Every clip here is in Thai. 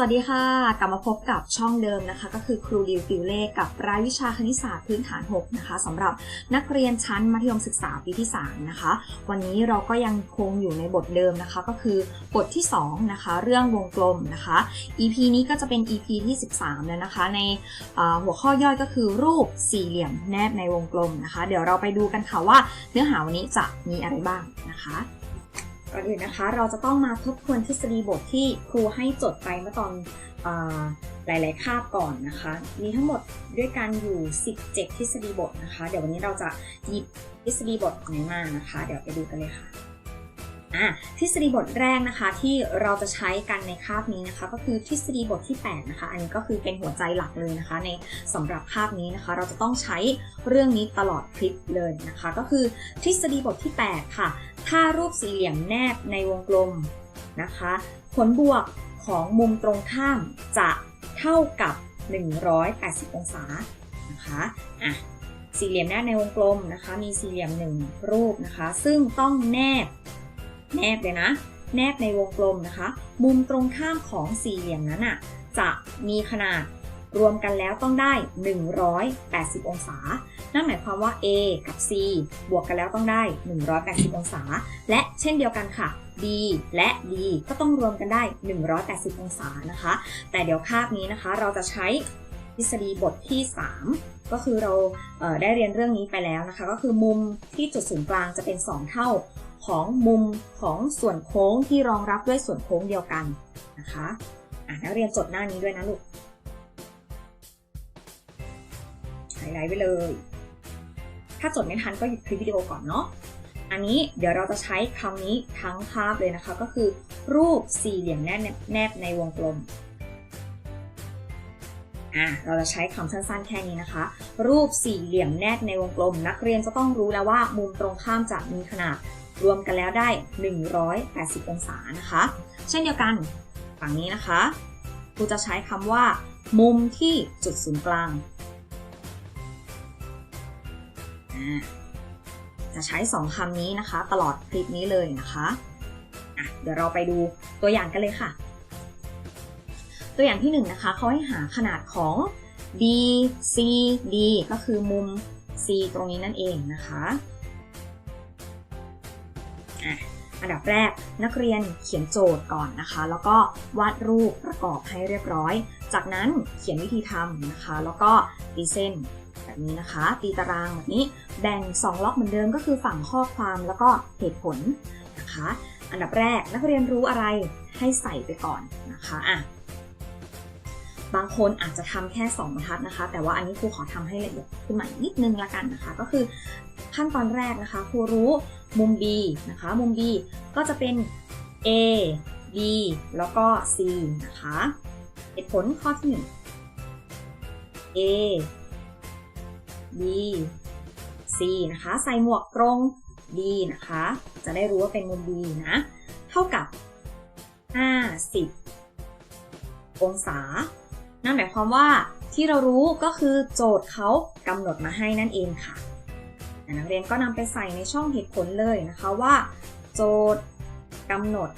สวัสดีค่ะ กลับมาพบกับช่องเดิมนะคะ ก็คือครูดิวติวเลขกับรายวิชาคณิตศาสตร์พื้นฐาน 6 นะคะสำหรับนักเรียนชั้นมัธยมศึกษาปีที่ 3 นะคะ วันนี้เราก็ยังคงอยู่ในบทเดิมนะคะ ก็คือบทที่ 2 นะคะ เรื่องวงกลมนะคะ EP นี้ก็จะเป็น EP ที่ 13 แล้วนะคะ ในหัวข้อย่อยก็คือรูปสี่เหลี่ยมแนบในวงกลมนะคะ เดี๋ยวเราไปดูกันค่ะว่าเนื้อหาวันนี้จะมีอะไรบ้างนะคะ ก่อนอื่นนะคะ เราจะต้องมาทบทวนทฤษฎีบทที่ครูให้จดไปเมื่อตอนอหลาย ๆ คาบก่อนนะคะ มีทั้งหมดด้วยกันอยู่ 17 ทฤษฎีบทนะคะ เดี๋ยววันนี้เราจะหยิบทฤษฎีบทไหนมานะคะ เดี๋ยวไปดูกันเลยค่ะ ทฤษฎีบทแรกนะคะที่เราจะใช้กันในคาบนี้นะคะ ก็คือทฤษฎีบทที่ 8 นะคะ อันนี้ก็คือเป็นหัวใจหลักเลยนะคะ ในสำหรับคาบนี้นะคะ เราจะต้องใช้เรื่องนี้ตลอดคลิปเลยนะคะ ก็คือทฤษฎีบทที่ 8 ค่ะ ถ้ารูปสี่เหลี่ยมแนบในวงกลมนะคะ ผลบวกของมุมตรงข้ามจะเท่ากับ 180 องศานะคะอะสี่เหลี่ยมแนบในวงกลมนะคะ มีสี่เหลี่ยมหนึ่งรูปนะคะ ซึ่งต้องแนบ แนบเลยนะ แนบในวงกลมนะคะ มุมตรงข้ามของสี่เหลี่ยมนั้นอะจะมีขนาดรวมกันแล้วต้องได้ 180 องศา นั่นหมายความว่า A กับ C บวกกันแล้วต้องได้ 180 องศา และเช่นเดียวกันค่ะ B และ D ก็ต้องรวมกันได้ 180 องศานะคะ แต่เดี๋ยวคาบนี้นะคะ เราจะใช้ทฤษฎีบทที่ 3 ก็คือเราเได้เรียนเรื่องนี้ไปแล้วนะคะ ก็คือมุมที่จุดศูนย์กลางจะเป็น 2 เท่า ของมุมของส่วนโค้งที่รองรับด้วยส่วนโค้งเดียวกันนะคะนักเรียนจดหน้านี้ด้วยนะลูกไฮไลท์ไว้เลย ถ้าจดไม่ทันก็หยุดคลิปวิดีโอก่อนเนาะ อันนี้เดี๋ยวเราจะใช้คำนี้ทั้งภาพเลยนะคะ ก็คือรูปสี่เหลี่ยมแนบแนบในวงกลม อะเราจะใช้คำสั้นๆแค่นี้นะคะ รูปสี่เหลี่ยมแนบในวงกลม นักเรียนจะต้องรู้แล้วว่ามุมตรงข้ามจะมีขนาดรวมกันแล้วได้ 180 องศานะคะ เช่นเดียวกันฝั่งนี้นะคะครูจะใช้คำว่า มุมที่จุดศูนย์กลาง จะใช้ 2คำนี้นะคะ ตลอดคลิปนี้เลยนะคะะเดี๋ยวเราไปดูตัวอย่างกันเลยค่ะ ตัวอย่างที่1นงนะคะเขาให้หาขนาดของ B C D ก็คือมุม C ตรงนี้นั่นเองนะคะอะอันดับแรกนักเรียนเขียนโจทย์ก่อนนะคะ แล้วก็วาดรูปประกอบให้เรียบร้อย จากนั้นเขียนวิธีทำนะคะ แล้วก็ตีเส้นแบบนี้นะคะ ตีตารางแบบนี้แบ่ง 2 ล็อกเหมือนเดิมก็คือฝั่งข้อความแล้วก็เหตุผลนะคะ อันดับแรกนักเรียนรู้อะไรให้ใส่ไปก่อนนะคะอะ บางคนอาจจะทำแค่2บรรทัดนะคะ แต่ว่าอันนี้ครูขอทำให้ละเอียดขึ้นมาอีกนิดนึงละกันนะคะ ก็คือขั้นตอนแรกนะคะครูรู้มุม B นะคะ มุม B ก็จะเป็น A B แล้วก็ C นะคะเหตุผลข้อที่ 1 A B C นะคะ ใส่หมวกตรง B นะคะ จะได้รู้ว่าเป็นมุม B นะ เท่ากับ 50 องศา นั่นหมายความว่าที่เรารู้ก็คือโจทย์เขากำหนดมาให้นั่นเองค่ะนักเรียนก็นำไปใส่ในช่องเหตุผลเลยนะคะว่า โจทย์กำหนด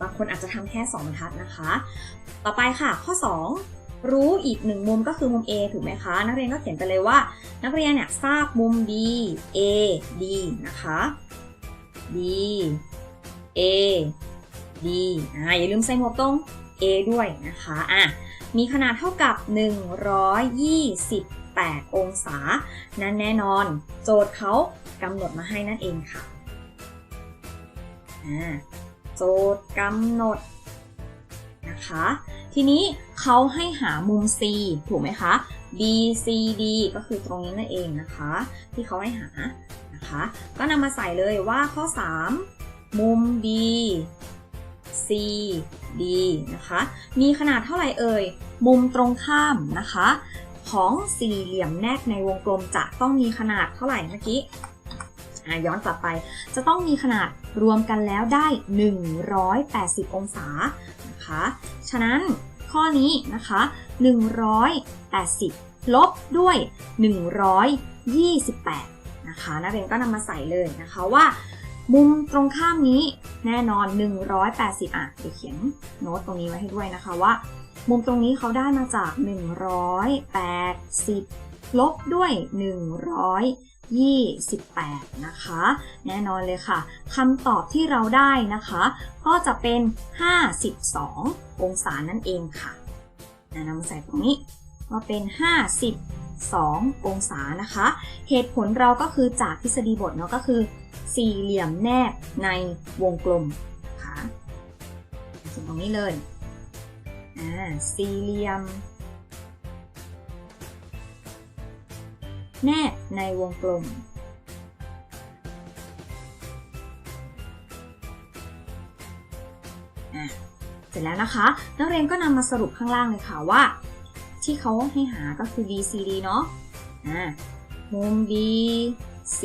บางคนอาจจะทำแค่2บรรทัดนะคะ ต่อไปค่ะข้อ 2 รู้อีกหนึ่งมุมก็คือมุม A ถูกไหมคะ นักเรียนก็เขียนไปเลยว่า นักเรียนเนี่ยทราบมุม B A D นะคะ B A D อ่าอย่าลืมใส่หมวกตรง A ด้วยนะคะอะมีขนาดเท่ากับ 128 องศา นั่นแน่นอน โจทย์เขากำหนดมาให้นั่นเองค่ะอ่าโจทย์กำหนดนะคะ ทีนี้เขาให้หามุม C ถูกไหมคะ B C D ก็คือตรงนี้นั่นเองนะคะ ที่เขาให้หานะคะ ก็นำมาใส่เลยว่าข้อ 3 มุม B C D นะคะ มีขนาดเท่าไหร่เอ่ย มุมตรงข้ามนะคะ ของสี่เหลี่ยมแนบในวงกลมจะต้องมีขนาดเท่าไหร่เมื่อกี้ย้อนกลับไป จะต้องมีขนาดรวมกันแล้วได้ 180 องศานะคะ ฉะนั้นข้อนี้นะคะ 180 ลบด้วย 128 นะคะนักเรียนก็นำมาใส่เลยนะคะว่า มุมตรงข้ามนี้แน่นอน 180 อะเดี๋ยวเขียนโน้ตตรงนี้ไว้ให้ด้วยนะคะว่า มุมตรงนี้เขาได้มาจาก 180 ลบด้วย 128 นะคะ แน่นอนเลยค่ะคำตอบที่เราได้นะคะ ก็จะเป็น 52 องศานั่นเองค่ะนำมาใส่ตรงนี้ก็เป็น 52 องศานะคะ เหตุผลเราก็คือจากทฤษฎีบทเนาะก็คือ สี่เหลี่ยมแนบในวงกลมนะคะเขียนตรงนี้เลยอ่าสี่เหลี่ยม แนบในวงกลมอะเสร็จแล้วนะคะ นักเรียนก็นำมาสรุปข้างล่างเลยค่ะว่า ที่เขาให้หาก็คือ BCD เนาะอ่า มุม BCD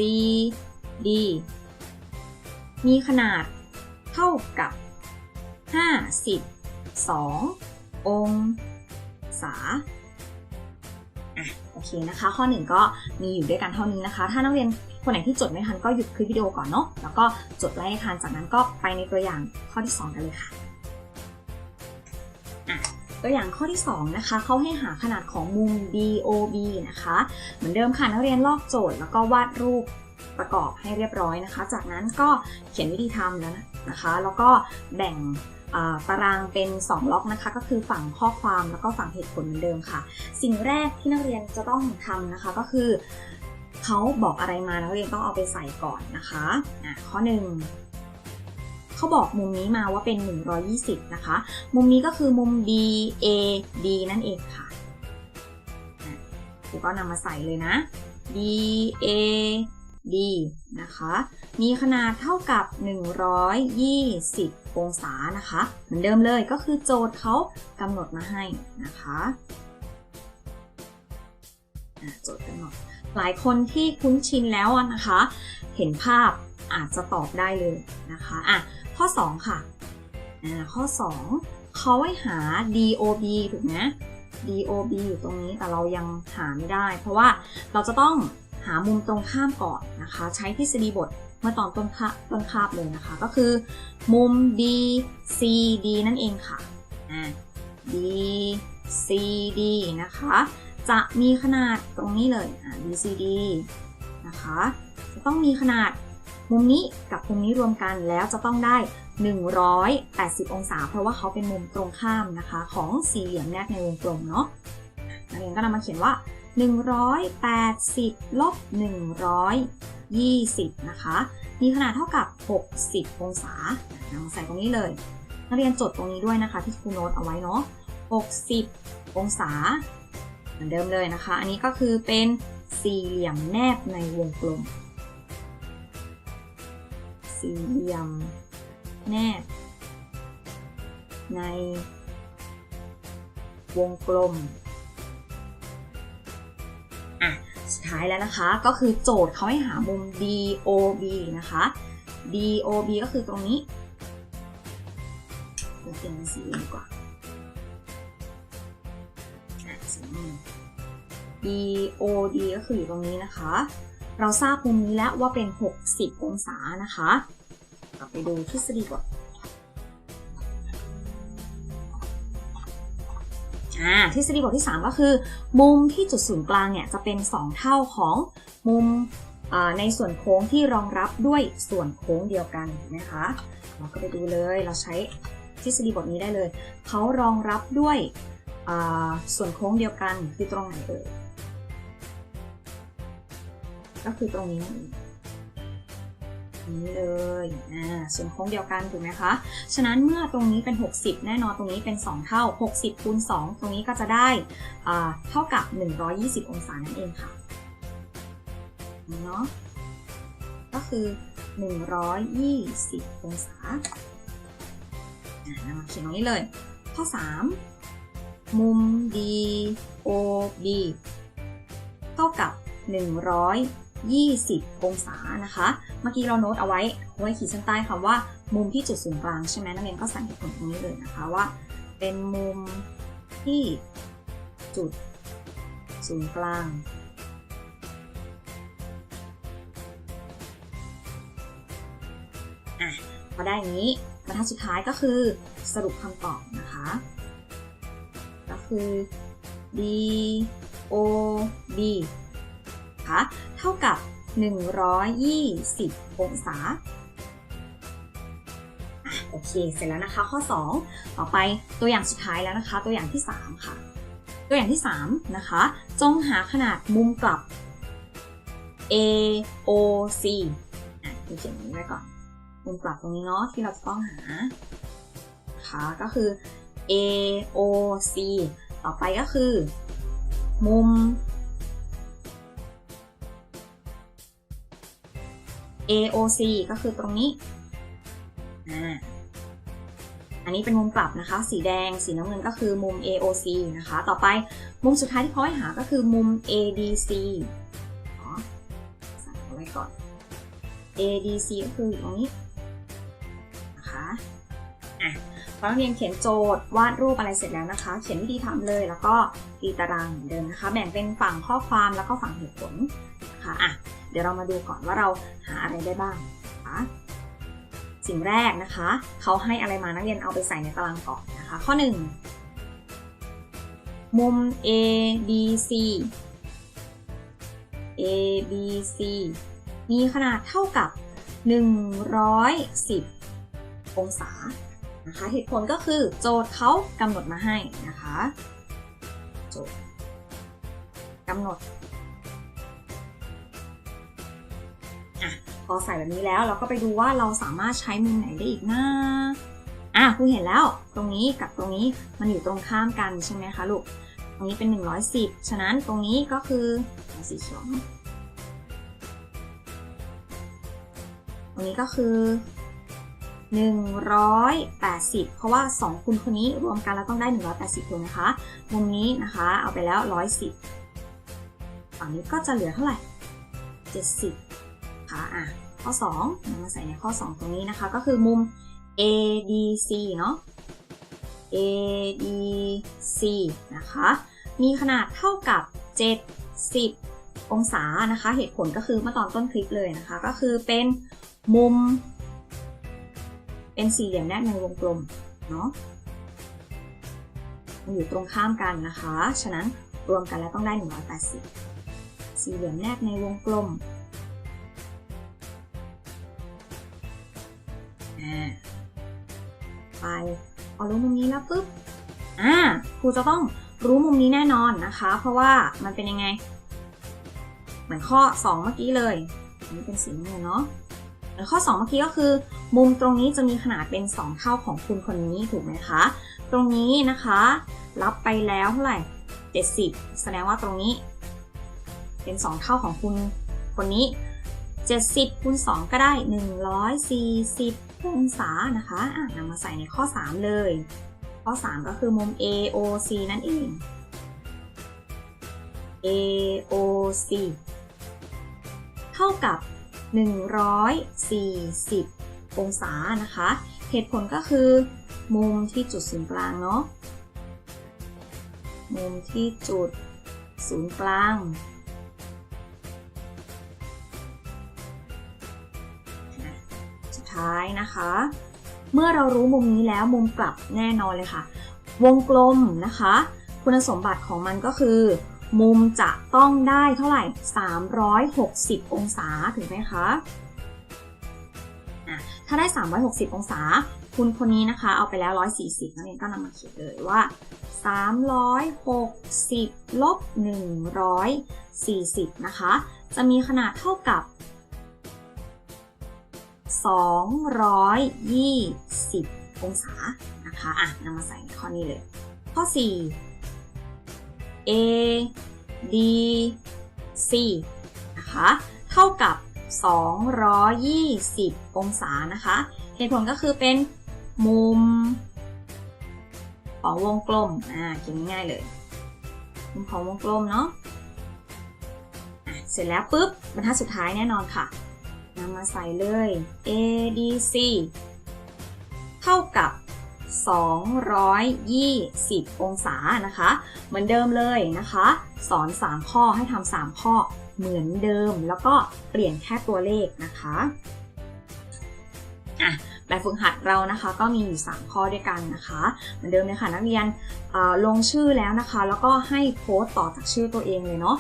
มีขนาดเท่ากับ 52 องศาอะโอเคนะคะ ข้อหนึ่งก็มีอยู่ด้วยกันเท่านี้นะคะ ถ้านักเรียนคนไหนที่จดไม่ทันก็หยุดคลิปวิดีโอก่อนเนาะแล้วก็จดไล่ให้ทันจากนั้นก็ไปในตัวอย่างข้อที่ 2 กันเลยค่ะอะตัวอย่างข้อที่ 2 นะคะเขาให้หาขนาดของมุม DOB นะคะ เหมือนเดิมค่ะนักเรียนลอกโจทย์แล้วก็วาดรูป ประกอบให้เรียบร้อยนะคะ จากนั้นก็เขียนวิธีทำแล้วนะคะ แล้วก็แบ่งตารางเป็น 2 ล็อกนะคะ ก็คือฝั่งข้อความแล้วก็ฝั่งเหตุผลเหมือนเดิมค่ะ สิ่งแรกที่นักเรียนจะต้องทำนะคะก็คือเขาบอกอะไรมานักเรียนต้องเอาไปใส่ก่อนนะคะอะข้อ1เขาบอกมุมนี้มาว่าเป็น 120 นะคะ มุมนี้ก็คือมุม DAD นั่นเองค่ะครูก็นำมาใส่เลยนะ D นะคะ มีขนาดเท่ากับ 120 องศานะคะ เหมือนเดิมเลยก็คือโจทย์เขากำหนดมาให้นะคะะโจทย์กำหนดหลายคนที่คุ้นชินแล้วนะคะ เห็นภาพอาจจะตอบได้เลยนะคะอะข้อ 2 ค่ะอ่าข้อ 2เขาให้หา DOB ถูกไหม DOB อยู่ตรงนี้แต่เรายังหาไม่ได้ เพราะว่าเราจะต้องามุมตรงข้ามก่อนนะคะ ใช้ทฤษฎีบทเมื่อตอนต้นคาต้นคาบเลยนะคะ ก็คือมุม BCD นั่นเองค่ะอ่า BCD นะคะ จะมีขนาดตรงนี้เลยอ่า BCD นะคะ จะต้องมีขนาดมุมนี้กับมุมนี้รวมกันแล้วจะต้องได้ 180 องศา เพราะว่าเขาเป็นมุมตรงข้ามนะคะ ของสี่เหลี่ยมแนบในวงกลมเนาะนักเรียนก็นำมาเขียนว่า 180 ลบ 120 นะคะ มีขนาดเท่ากับ 60 องศานำมาใส่ตรงนี้เลย นักเรียนจดตรงนี้ด้วยนะคะที่ครูโน้ตเอาไว้เนาะ 60 องศา เหมือนเดิมเลยนะคะ อันนี้ก็คือเป็นสี่เหลี่ยมแนบในวงกลม สี่เหลี่ยมแนบ ในวงกลม สุดท้ายแล้วนะคะ ก็คือโจทย์เขาให้หามุม DOB นะคะ DOB ก็คือตรงนี้เดี๋ยวเปลี่ยนเป็นสีดีกว่าสีนี้ DOD ก็คืออยู่ตรงนี้นะคะ เราทราบมุมนี้แล้วว่าเป็น 60 องศานะคะ กลับไปดูทฤษฎีก่อน อ่าทฤษฎีบทที่ 3 ก็คือ มุมที่จุดศูนย์กลางเนี่ยจะเป็น 2 เท่าของมุมในส่วนโค้งที่รองรับด้วยส่วนโค้งเดียวกันนะคะ เราก็ไปดูเลยเราใช้ทฤษฎีบทนี้ได้เลย เขารองรับด้วยส่วนโค้งเดียวกันคือตรงไหนเอ่ยก็คือตรงนี้ นี้เลยอ่าส่วนโค้งเดียวกันถูกไหมคะ ฉะนั้นเมื่อตรงนี้เป็น 60 แน่นอนตรงนี้เป็น 2 เท่า 60คูณ2ตรงนี้ก็จะได้อ่าเท่ากับ 120 องศานั่นเองค่ะเนาะก็คือ 120 องศาอ่านำมาเขียนตรงนี้เลย ข้อ 3 มุม DOB เท่ากับ 20 องศานะคะ เมื่อกี้เราโน้ตเอาไว้ไว้ขีดเส้นใต้คำว่า มุมที่จุดศูนย์กลางใช่ไหมนักเรียนก็ใส่เหตุผลตรงนี้เลยนะคะว่า เป็นมุมที่จุดศูนย์กลางอะพอได้อย่างนี้บรรทัดสุดท้ายก็คือสรุปคำตอบนะคะ ก็คือ d o b คะ เท่ากับ 120 องศาอะโอเค เสร็จแล้วนะคะข้อ 2 ต่อไปตัวอย่างสุดท้ายแล้วนะคะ ตัวอย่างที่ 3 ค่ะ ตัวอย่างที่ 3 นะคะ จงหาขนาดมุมกลับ AOC อะดูเขียนอย่างนี้ไว้ก่อน มุมกลับตรงนี้เนาะที่เราจะต้องหานะคะก็คือ AOC ต่อไปก็คือ มุม AOC ก็คือตรงนี้ อันนี้เป็นมุมกลับนะคะ สีแดง สีน้ำเงินก็คือมุม AOC นะคะ ต่อไปมุมสุดท้ายที่เขาให้หาก็คือมุม ADC ขอใส่เอาไว้ก่อน ADC ก็คืออยู่ตรงนี้นะคะอะพอนักเรียนเขียนโจทย์วาดรูปอะไรเสร็จแล้วนะคะ เขียนวิธีทำเลย แล้วก็ตีตารางเหมือนเดิมนะคะ แบ่งเป็นฝั่งข้อความแล้วก็ฝั่งเหตุผลนะคะอะ เดี๋ยวเรามาดูก่อนว่าเราหาอะไรได้บ้างนะคะสิ่งแรกนะคะ เขาให้อะไรมานักเรียนเอาไปใส่ในตารางก่อนนะคะ ข้อ 1 มุม A B C A B C มีขนาดเท่ากับ 110 องศานะคะเหตุผลก็คือโจทย์เขากำหนดมาให้นะคะ โจทย์กำหนด อใส่แบบนี้แล้วเราก็ไปดูว่าเราสามารถใช้มุมไหนได้อีกนะอะคุณเห็นแล้วตรงนี้กับตรงนี้มันอยู่ตรงข้ามกันใช่ไหมคะลูกตรงนี้เป็น 110 ฉะนั้นตรงนี้ก็คือสีเขียวตรงนี้ก็คือ 180 เพราะว่า 2คูณคนนี้รวมกันแล้วต้องได้ 180ถูกไหมคะมุมนี้นะคะเอาไปแล้ว 110 ฝั่งนี้ก็จะเหลือเท่าไหร่ 70 คะอะข้อ2นำมาใส่ในข้อ 2 ตรงนี้นะคะ ก็คือมุม ADC เนาะ ADC นะคะ มีขนาดเท่ากับ 70 องศานะคะ เหตุผลก็คือเมื่อตอนต้นคลิปเลยนะคะ ก็คือเป็นมุม เป็นสี่เหลี่ยมแนบในวงกลมเนาะมันอยู่ตรงข้ามกันนะคะ ฉะนั้นรวมกันแล้วต้องได้ 180 สี่เหลี่ยมแนบในวงกลม ไปพอรู้มุมนี้แล้วปุ๊บ อ่าครูจะต้องรู้มุมนี้แน่นอนนะคะ เพราะว่ามันเป็นยังไง เหมือนข้อ 2 เมื่อกี้เลยอันนี้เป็นสีเงินเนาะเหมือนข้อ 2 เมื่อกี้ก็คือ มุมตรงนี้จะมีขนาดเป็น 2 เท่าของคุณคนนี้ถูกไหมคะ ตรงนี้นะคะ รับไปแล้วเท่าไหร่ 70 แสดงว่าตรงนี้ เป็น 2 เท่าของคุณคนนี้ 70คูณ2ก็ได้ 140 องศานะคะอะนำมาใส่ในข้อ 3 เลย ข้อ 3 ก็คือมุม AOC นั่นเอง AOC เท่ากับ 140 องศานะคะ เหตุผลก็คือ มุมที่จุดศูนย์กลางเนาะ มุมที่จุดศูนย์กลาง ท้ายนะคะ เมื่อเรารู้มุมนี้แล้วมุมกลับแน่นอนเลยค่ะ วงกลมนะคะ คุณสมบัติของมันก็คือ มุมจะต้องได้เท่าไหร่ 360 องศาถูกไหมคะะถ้าได้ 360 องศา คุณคนนี้นะคะ เอาไปแล้ว 140นักเรียนก็นำมาเขียนเลยว่า 360 ลบ 140 นะคะ จะมีขนาดเท่ากับ 220 องศานะคะอะนำมาใส่ในข้อนี้เลย ข้อ 4 A D C นะคะเท่ากับ 220 องศานะคะเหตุผลก็คือเป็นมุมของวงกลม อ่าเขียนง่ายเลย มุมของวงกลมเนาะะเสร็จแล้วปุ๊บบรรทัดสุดท้ายแน่นอนค่ะ นำมาใส่เลย ADC เท่ากับ 220 องศานะคะ เหมือนเดิมเลยนะคะ สอน 3 ข้อให้ทำ3ข้อเหมือนเดิม แล้วก็เปลี่ยนแค่ตัวเลขนะคะอะแบบฝึกหัดเรานะคะก็มีอยู่ 3 ข้อด้วยกันนะคะเหมือนเดิมเลยค่ะนักเรียนลงชื่อแล้วนะคะ แล้วก็ให้โพสต์ต่อจากชื่อตัวเองเลยเนาะ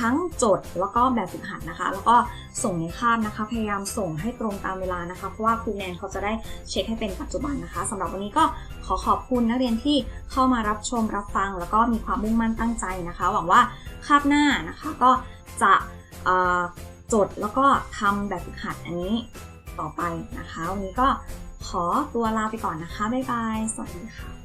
ทั้งโจทย์แล้วก็แบบฝึกหัดนะคะ แล้วก็ส่งในคาบนะคะ พยายามส่งให้ตรงตามเวลานะคะ เพราะว่าครูแนนเขาจะได้เช็คให้เป็นปัจจุบันนะคะสำหรับวันนี้ก็ขอขอบคุณนักเรียนที่เข้ามารับชมรับฟัง แล้วก็มีความมุ่งมั่นตั้งใจนะคะ หวังว่าคาบหน้านะคะก็จะจดแล้วก็ทำแบบฝึกหัดอันนี้ต่อไปนะคะ วันนี้ก็ขอตัวลาไปก่อนนะคะ บ๊ายบาย สวัสดีค่ะ